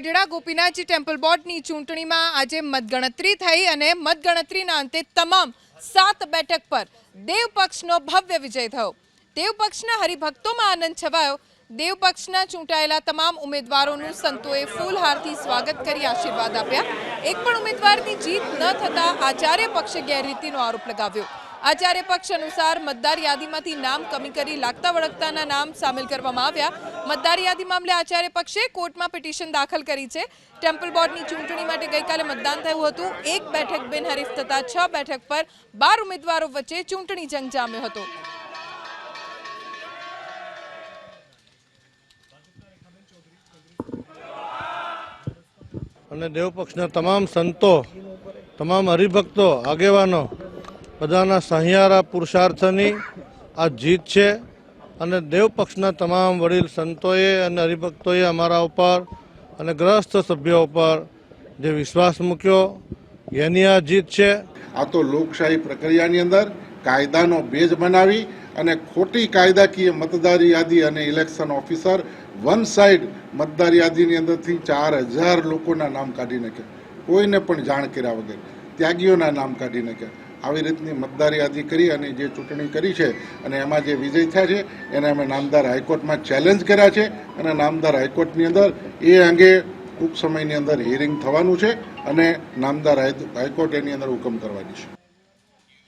Gadhada Gopinathji temple બોર્ડની ચૂંટણીમાં આજે મતગણતરી થઈ અને મતગણતરીના અંતે તમામ સાત બેઠક પર દેવ પક્ષનો ભવ્ય વિજય થયો. દેવ પક્ષના હરિભક્તોમાં આનંદ છવાયો. દેવ પક્ષના ચૂંટાયેલા તમામ ઉમેદવારોનું સંતોએ ફૂલહારથી સ્વાગત કરી આશીર્વાદ આપ્યા. એક પણ ઉમેદવારની જીત ન થતા આચાર્ય પક્ષે ગેરરીતિનો આરોપ લગાવ્યો. આચાર્ય પક્ષ અનુસાર મતદાર યાદીમાંથી નામ કમી કરી લાગતા વળગતાના નામ સામેલ કરવામાં આવ્યા. મતદાર યાદી મામલે આચાર્ય પક્ષે કોર્ટમાં પિટિશન દાખલ કરી છે. ટેમ્પલ બોર્ડની ચૂંટણી માટે ગઈકાલે મતદાન થયું હતું. એક બેઠક બિનહરીફ થતાં છ બેઠક પર બાર ઉમેદવારો વચ્ચે ચૂંટણી જંગ જામ્યો હતો. અને દેવપક્ષના તમામ સંતો, તમામ હરિભક્તો, આગેવાનો બધાના સહિયારા પુરુષાર્થની આ જીત છે અને દેવપક્ષના તમામ વડીલ સંતોએ અને હરિભક્તોએ અમારા ઉપર અને ગ્રસ્ત સભ્યો ઉપર જે વિશ્વાસ મૂક્યો, એની આ જીત છે. આ તો લોકશાહી પ્રક્રિયાની અંદર કાયદાનો ભેજ બનાવી અને ખોટી કાયદાકીય મતદાર યાદી અને ઇલેક્શન ઓફિસર વન સાઇડ મતદાર યાદીની અંદરથી ચાર હજાર લોકોના નામ કાઢી નાખ્યા. કોઈને પણ જાણ કર્યા વગર, ત્યાગીઓના નામ કાઢી નાખ્યા. આવી રીતની મતદાર યાદી કરી અને જે ચૂંટણી કરી છે અને એમાં જે વિજય થયા છે, એને અમે નામદાર હાઈકોર્ટમાં ચેલેન્જ કર્યા છે અને નામદાર હાઈકોર્ટની અંદર એ અંગે ટૂંક સમયની અંદર હિયરિંગ થવાનું છે અને નામદાર હાઈ- હાઈકોર્ટ એની અંદર હુકમ કરવાની છે.